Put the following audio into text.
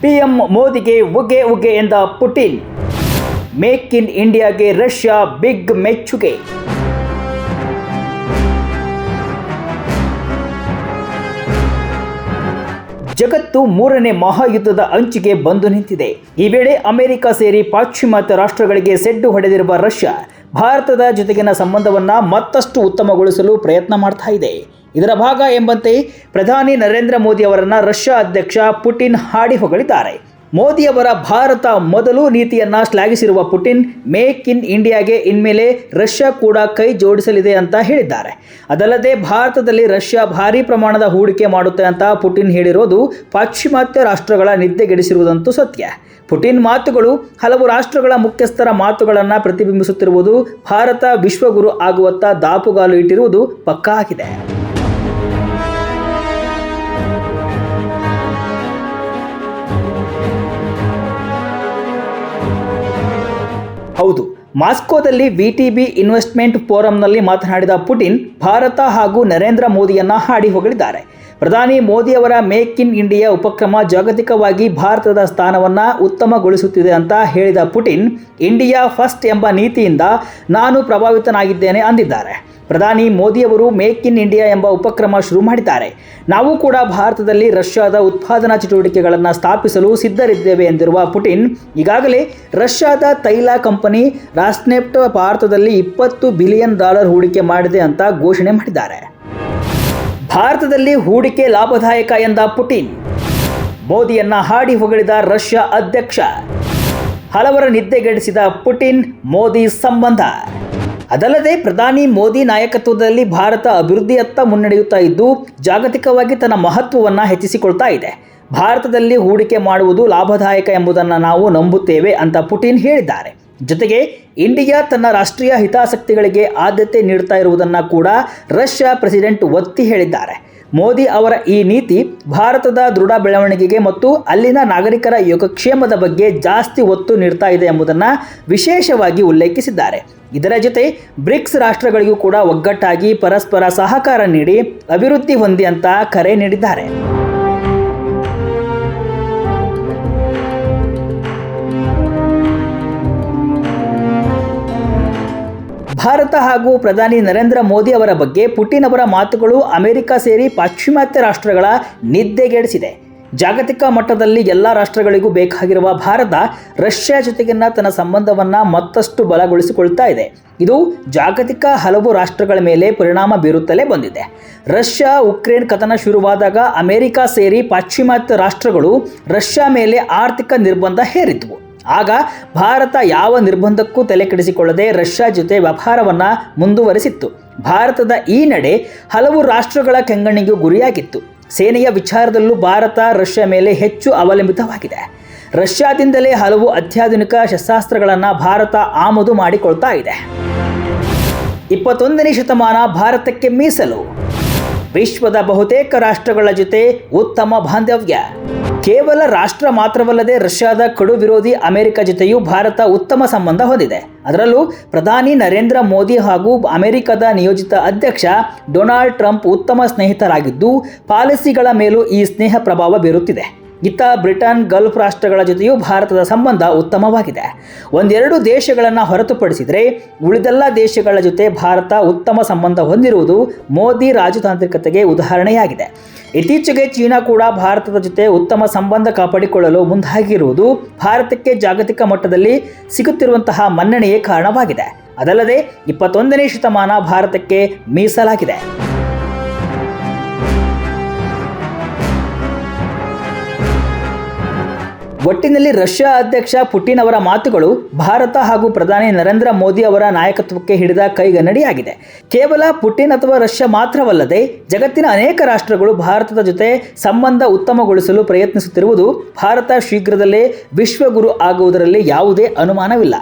PM ಮೋದಿಗೆ ಉಗೆ ಉಗೆ ಎಂದ Putin. Make in ಇಂಡಿಯಾಗೆ ರಷ್ಯಾ ಬಿಗ್ ಮೆಚ್ಚುಗೆ. ಜಗತ್ತು ಮೂರನೇ ಮಹಾಯುದ್ಧದ ಅಂಚಿಗೆ ಬಂದು ನಿಂತಿದೆ. ಈ ವೇಳೆ ಅಮೆರಿಕ ಸೇರಿ ಪಾಶ್ಚಿಮಾತ್ಯ ರಾಷ್ಟ್ರಗಳಿಗೆ ಸೆಡ್ಡು ಹೊಡೆದಿರುವ ರಷ್ಯಾ, ಭಾರತದ ಜೊತೆಗಿನ ಸಂಬಂಧವನ್ನು ಮತ್ತಷ್ಟು ಉತ್ತಮಗೊಳಿಸಲು ಪ್ರಯತ್ನ ಮಾಡ್ತಾ ಇದೆ. ಇದರ ಭಾಗ ಎಂಬಂತೆ ಪ್ರಧಾನಿ ನರೇಂದ್ರ ಮೋದಿ ಅವರನ್ನು ರಷ್ಯಾ ಅಧ್ಯಕ್ಷ ಪುಟಿನ್ ಹಾಡಿ ಹೊಗಳಿದ್ದಾರೆ. ಮೋದಿಯವರ ಭಾರತ ಮೊದಲು ನೀತಿಯನ್ನ ಶ್ಲಾಘಿಸಿರುವ ಪುಟಿನ್ ಮೇಕ್ ಇನ್ ಇಂಡಿಯಾಗೆ ಇನ್ಮೇಲೆ ರಷ್ಯಾ ಕೂಡ ಕೈ ಜೋಡಿಸಲಿದೆ ಅಂತ ಹೇಳಿದ್ದಾರೆ. ಅದಲ್ಲದೆ ಭಾರತದಲ್ಲಿ ರಷ್ಯಾ ಭಾರೀ ಪ್ರಮಾಣದ ಹೂಡಿಕೆ ಮಾಡುತ್ತೆ ಅಂತ ಪುಟಿನ್ ಹೇಳಿರೋದು ಪಾಶ್ಚಿಮಾತ್ಯ ರಾಷ್ಟ್ರಗಳ ನಿದ್ದೆಗೆಡಿಸಿರುವುದಂತೂ ಸತ್ಯ. ಪುಟಿನ್ ಮಾತುಗಳು ಹಲವು ರಾಷ್ಟ್ರಗಳ ಮುಖ್ಯಸ್ಥರ ಮಾತುಗಳನ್ನು ಪ್ರತಿಬಿಂಬಿಸುತ್ತಿರುವುದು ಭಾರತ ವಿಶ್ವಗುರು ಆಗುವತ್ತ ದಾಪುಗಾಲು ಇಟ್ಟಿರುವುದು ಪಕ್ಕಾ ಆಗಿದೆ ಹೌದು. ಮಾಸ್ಕೋದಲ್ಲಿ ವಿಟಿಬಿ ಇನ್ವೆಸ್ಟ್ಮೆಂಟ್ ಫೋರಂನಲ್ಲಿ ಮಾತನಾಡಿದ ಪುಟಿನ್, ಭಾರತ ಹಾಗೂ ನರೇಂದ್ರ ಮೋದಿಯನ್ನು ಹಾಡಿ ಹೊಗಳಿದ್ದಾರೆ. ಪ್ರಧಾನಿ ಮೋದಿಯವರ ಮೇಕ್ ಇನ್ ಇಂಡಿಯಾ ಉಪಕ್ರಮ ಜಾಗತಿಕವಾಗಿ ಭಾರತದ ಸ್ಥಾನವನ್ನು ಉತ್ತಮಗೊಳಿಸುತ್ತಿದೆ ಅಂತ ಹೇಳಿದ ಪುಟಿನ್, ಇಂಡಿಯಾ ಫಸ್ಟ್ ಎಂಬ ನೀತಿಯಿಂದ ನಾನು ಪ್ರಭಾವಿತನಾಗಿದ್ದೇನೆ ಅಂದಿದ್ದಾರೆ. ಪ್ರಧಾನಿ ಮೋದಿಯವರು ಮೇಕ್ ಇನ್ ಇಂಡಿಯಾ ಎಂಬ ಉಪಕ್ರಮ ಶುರು ಮಾಡಿದ್ದಾರೆ. ನಾವು ಕೂಡ ಭಾರತದಲ್ಲಿ ರಷ್ಯಾದ ಉತ್ಪಾದನಾ ಚಟುವಟಿಕೆಗಳನ್ನು ಸ್ಥಾಪಿಸಲು ಸಿದ್ಧರಿದ್ದೇವೆ ಎಂದಿರುವ ಪುಟಿನ್, ಈಗಾಗಲೇ ರಷ್ಯಾದ ತೈಲ ಕಂಪನಿ ರಾಸ್ನೆಫ್ಟ್ ಭಾರತದಲ್ಲಿ ಇಪ್ಪತ್ತು ಬಿಲಿಯನ್ ಡಾಲರ್ ಹೂಡಿಕೆ ಮಾಡಿದೆ ಅಂತ ಘೋಷಣೆ ಮಾಡಿದ್ದಾರೆ. ಭಾರತದಲ್ಲಿ ಹೂಡಿಕೆ ಲಾಭದಾಯಕ ಎಂದ ಪುಟಿನ್, ಮೋದಿಯನ್ನ ಹಾಡಿ ಹೊಗಳಿದ ರಷ್ಯಾ ಅಧ್ಯಕ್ಷ. ಹಲವರ ನಿದ್ದೆಗೆಡಿಸಿದ ಪುಟಿನ್, ಮೋದಿ ಸಂಬಂಧ. ಅದಲ್ಲದೆ ಪ್ರಧಾನಿ ಮೋದಿ ನಾಯಕತ್ವದಲ್ಲಿ ಭಾರತ ಅಭಿವೃದ್ಧಿಯತ್ತ ಮುನ್ನಡೆಯುತ್ತಾ ಇದ್ದು, ಜಾಗತಿಕವಾಗಿ ತನ್ನ ಮಹತ್ವವನ್ನು ಹೆಚ್ಚಿಸಿಕೊಳ್ತಾ ಇದೆ. ಭಾರತದಲ್ಲಿ ಹೂಡಿಕೆ ಮಾಡುವುದು ಲಾಭದಾಯಕ ಎಂಬುದನ್ನು ನಾವು ನಂಬುತ್ತೇವೆ ಅಂತ ಪುಟಿನ್ ಹೇಳಿದ್ದಾರೆ. ಜೊತೆಗೆ, ಇಂಡಿಯಾ ತನ್ನ ರಾಷ್ಟ್ರೀಯ ಹಿತಾಸಕ್ತಿಗಳಿಗೆ ಆದ್ಯತೆ ನೀಡುತ್ತಾ ಇರುವುದನ್ನು ಕೂಡ ರಷ್ಯಾ ಪ್ರೆಸಿಡೆಂಟ್ ಒತ್ತಿ ಹೇಳಿದ್ದಾರೆ. ಮೋದಿ ಅವರ ಈ ನೀತಿ ಭಾರತದ ದೃಢ ಬೆಳವಣಿಗೆಗೆ ಮತ್ತು ಅಲ್ಲಿನ ನಾಗರಿಕರ ಯೋಗಕ್ಷೇಮದ ಬಗ್ಗೆ ಜಾಸ್ತಿ ಒತ್ತು ನೀಡ್ತಾ ಇದೆ ಎಂಬುದನ್ನು ವಿಶೇಷವಾಗಿ ಉಲ್ಲೇಖಿಸಿದ್ದಾರೆ. ಇದರ ಜೊತೆ ಬ್ರಿಕ್ಸ್ ರಾಷ್ಟ್ರಗಳಿಗೂ ಕೂಡ ಒಗ್ಗಟ್ಟಾಗಿ ಪರಸ್ಪರ ಸಹಕಾರ ನೀಡಿ ಅಭಿವೃದ್ಧಿ ಹೊಂದಿ ಅಂತ ಕರೆ ನೀಡಿದ್ದಾರೆ. ಭಾರತ ಹಾಗೂ ಪ್ರಧಾನಿ ನರೇಂದ್ರ ಮೋದಿ ಅವರ ಬಗ್ಗೆ ಪುಟಿನ್ ಅವರ ಮಾತುಗಳು ಅಮೆರಿಕ ಸೇರಿ ಪಾಶ್ಚಿಮಾತ್ಯ ರಾಷ್ಟ್ರಗಳ ನಿದ್ದೆಗೆಡಿಸಿದೆ. ಜಾಗತಿಕ ಮಟ್ಟದಲ್ಲಿ ಎಲ್ಲ ರಾಷ್ಟ್ರಗಳಿಗೂ ಬೇಕಾಗಿರುವ ಭಾರತ ರಷ್ಯಾ ಜೊತೆಗಿನ ತನ್ನ ಸಂಬಂಧವನ್ನು ಮತ್ತಷ್ಟು ಬಲಗೊಳಿಸಿಕೊಳ್ತಾ ಇದೆ. ಇದು ಜಾಗತಿಕ ಹಲವು ರಾಷ್ಟ್ರಗಳ ಮೇಲೆ ಪರಿಣಾಮ ಬೀರುತ್ತಲೇ ಬಂದಿದೆ. ರಷ್ಯಾ ಉಕ್ರೇನ್ ಕಥನ ಶುರುವಾದಾಗ ಅಮೆರಿಕ ಸೇರಿ ಪಾಶ್ಚಿಮಾತ್ಯ ರಾಷ್ಟ್ರಗಳು ರಷ್ಯಾ ಮೇಲೆ ಆರ್ಥಿಕ ನಿರ್ಬಂಧ ಹೇರಿದ್ವು. ಆಗ ಭಾರತ ಯಾವ ನಿರ್ಬಂಧಕ್ಕೂ ತಲೆ ಕೆಡಿಸಿಕೊಳ್ಳದೆ ರಷ್ಯಾ ಜೊತೆ ವ್ಯವಹಾರವನ್ನು ಮುಂದುವರೆಸಿತ್ತು. ಭಾರತದ ಈ ನಡೆ ಹಲವು ರಾಷ್ಟ್ರಗಳ ಕೆಂಗಣ್ಣಿಗೂ ಗುರಿಯಾಗಿತ್ತು. ಸೇನೆಯ ವಿಚಾರದಲ್ಲೂ ಭಾರತ ರಷ್ಯಾ ಮೇಲೆ ಹೆಚ್ಚು ಅವಲಂಬಿತವಾಗಿದೆ. ರಷ್ಯಾದಿಂದಲೇ ಹಲವು ಅತ್ಯಾಧುನಿಕ ಶಸ್ತ್ರಾಸ್ತ್ರಗಳನ್ನು ಭಾರತ ಆಮದು ಮಾಡಿಕೊಳ್ತಾ ಇದೆ. ಇಪ್ಪತ್ತೊಂದನೇ ಶತಮಾನ ಭಾರತಕ್ಕೆ ಮೀಸಲು. ವಿಶ್ವದ ಬಹುತೇಕ ರಾಷ್ಟ್ರಗಳ ಜೊತೆ ಉತ್ತಮ ಬಾಂಧವ್ಯ. ಕೇವಲ ರಾಷ್ಟ್ರ ಮಾತ್ರವಲ್ಲದೆ ರಷ್ಯಾದ ಕಡು ವಿರೋಧಿ ಅಮೆರಿಕ ಜೊತೆಯೂ ಭಾರತ ಉತ್ತಮ ಸಂಬಂಧ ಹೊಂದಿದೆ. ಅದರಲ್ಲೂ ಪ್ರಧಾನಿ ನರೇಂದ್ರ ಮೋದಿ ಹಾಗೂ ಅಮೆರಿಕದ ನಿಯೋಜಿತ ಅಧ್ಯಕ್ಷ ಡೊನಾಲ್ಡ್ ಟ್ರಂಪ್ ಉತ್ತಮ ಸ್ನೇಹಿತರಾಗಿದ್ದು, ಪಾಲಿಸಿಗಳ ಮೇಲೂ ಈ ಸ್ನೇಹ ಪ್ರಭಾವ ಬೀರುತ್ತಿದೆ. ಇತ್ತ ಬ್ರಿಟನ್ ಗಲ್ಫ್ ರಾಷ್ಟ್ರಗಳ ಜೊತೆಯೂ ಭಾರತದ ಸಂಬಂಧ ಉತ್ತಮವಾಗಿದೆ. ಒಂದೆರಡು ದೇಶಗಳನ್ನು ಹೊರತುಪಡಿಸಿದರೆ ಉಳಿದೆಲ್ಲ ದೇಶಗಳ ಜೊತೆ ಭಾರತ ಉತ್ತಮ ಸಂಬಂಧ ಹೊಂದಿರುವುದು ಮೋದಿ ರಾಜತಾಂತ್ರಿಕತೆಗೆ ಉದಾಹರಣೆಯಾಗಿದೆ. ಇತ್ತೀಚೆಗೆ ಚೀನಾ ಕೂಡ ಭಾರತದ ಜೊತೆ ಉತ್ತಮ ಸಂಬಂಧ ಕಾಪಾಡಿಕೊಳ್ಳಲು ಮುಂದಾಗಿರುವುದು ಭಾರತಕ್ಕೆ ಜಾಗತಿಕ ಮಟ್ಟದಲ್ಲಿ ಸಿಗುತ್ತಿರುವಂತಹ ಮನ್ನಣೆಯೇ ಕಾರಣವಾಗಿದೆ. ಅದಲ್ಲದೆ ಇಪ್ಪತ್ತೊಂದನೇ ಶತಮಾನ ಭಾರತಕ್ಕೆ ಮೀಸಲಾಗಿದೆ. ಒಟ್ಟಿನಲ್ಲಿ ರಷ್ಯಾ ಅಧ್ಯಕ್ಷ ಪುಟಿನ್ ಅವರ ಮಾತುಗಳು ಭಾರತ ಹಾಗೂ ಪ್ರಧಾನಿ ನರೇಂದ್ರ ಮೋದಿ ಅವರ ನಾಯಕತ್ವಕ್ಕೆ ಹಿಡಿದ ಕೈಗನ್ನಡಿಯಾಗಿದೆ. ಕೇವಲ ಪುಟಿನ್ ಅಥವಾ ರಷ್ಯಾ ಮಾತ್ರವಲ್ಲದೆ ಜಗತ್ತಿನ ಅನೇಕ ರಾಷ್ಟ್ರಗಳು ಭಾರತದ ಜೊತೆ ಸಂಬಂಧ ಉತ್ತಮಗೊಳಿಸಲು ಪ್ರಯತ್ನಿಸುತ್ತಿರುವುದು ಭಾರತ ಶೀಘ್ರದಲ್ಲೇ ವಿಶ್ವಗುರು ಆಗುವುದರಲ್ಲಿ ಯಾವುದೇ ಅನುಮಾನವಿಲ್ಲ.